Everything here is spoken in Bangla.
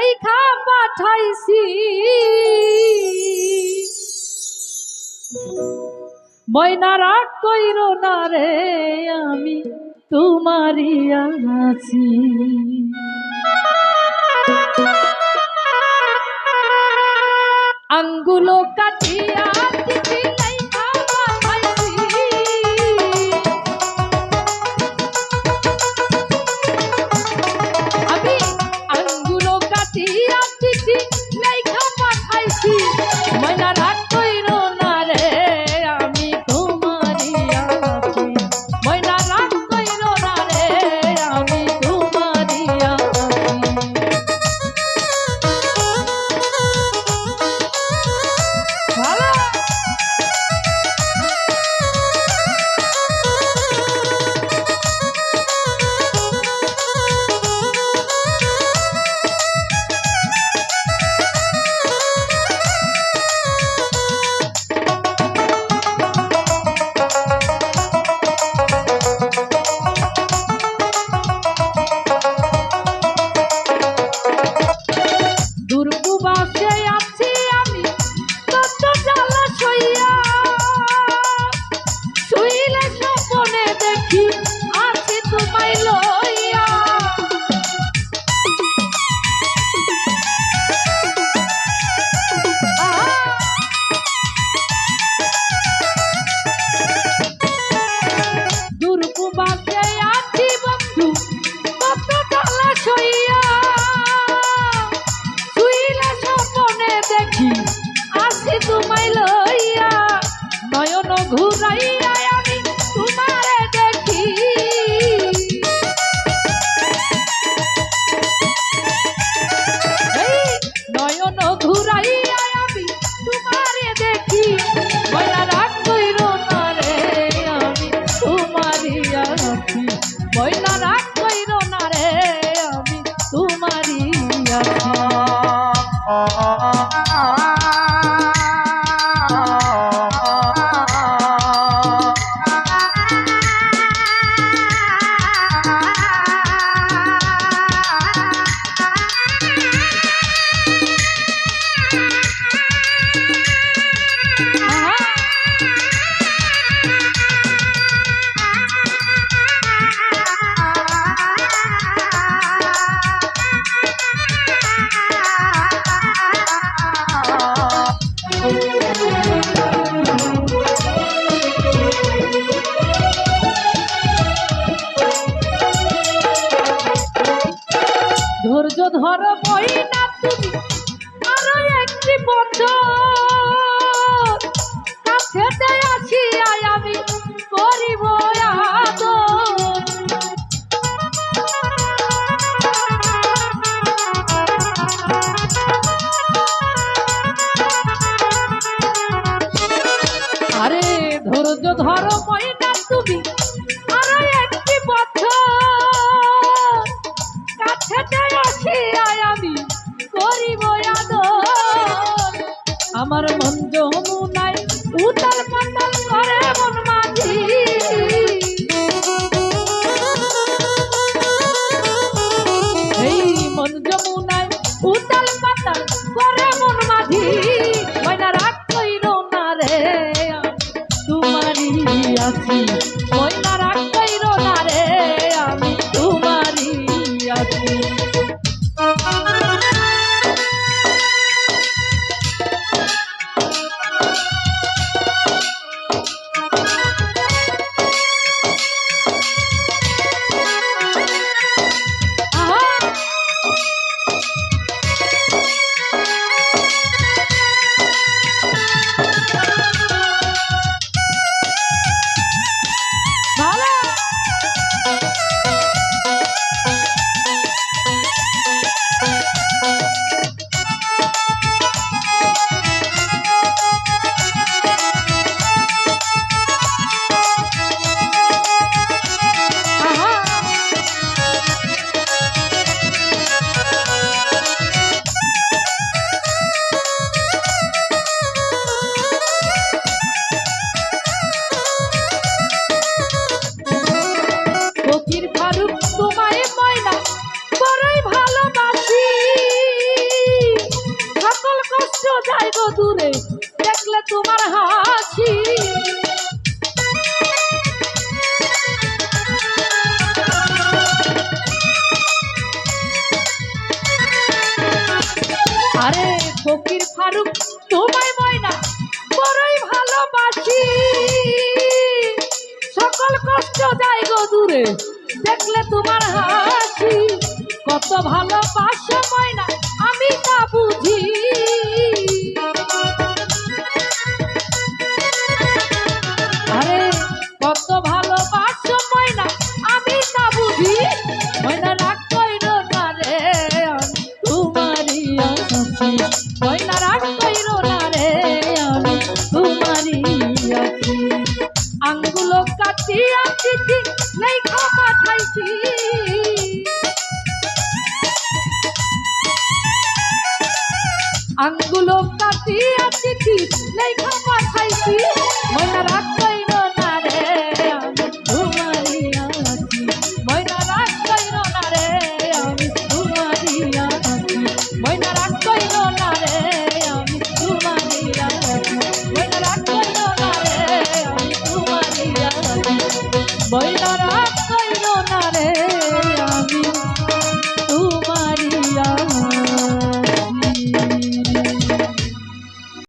লেখা পাঠাইছি। ময়না রাগ কইর না রে আমি তোমারই আছি। আঙ্গুলো তোমায় ময়না রাগ কইরো না রে আমি তোমারই আছি ধর বই না তুমি আরও একটি বছর কাছেতে আয় আমি করিব আরে ধৈর্য ধর ময়না আমার মন যমুনাই উতাল পাতাল করে মন মাঝি। এই মন যমুনাই উতাল পাতাল করে মন মাঝি। ময়না রাগ কইর না রে তোমারই আছি। ময়না রাগ তোমার হাসি। আরে ফকির ফারুক, তোমায় ময়না, বড়ই ভালোবাসি। সকল কষ্ট যায় গো দূরে, দেখলে তোমার হাসি। কত ভালোবাসো ময়না, আমি তা বুঝি। আছি ময়না রাগ কইর না রে আমি তোমারই আছি আঙ্গুলো কাটিয়া চিঠি চিঠি লেখা পাঠাইছি। ময়না রাগ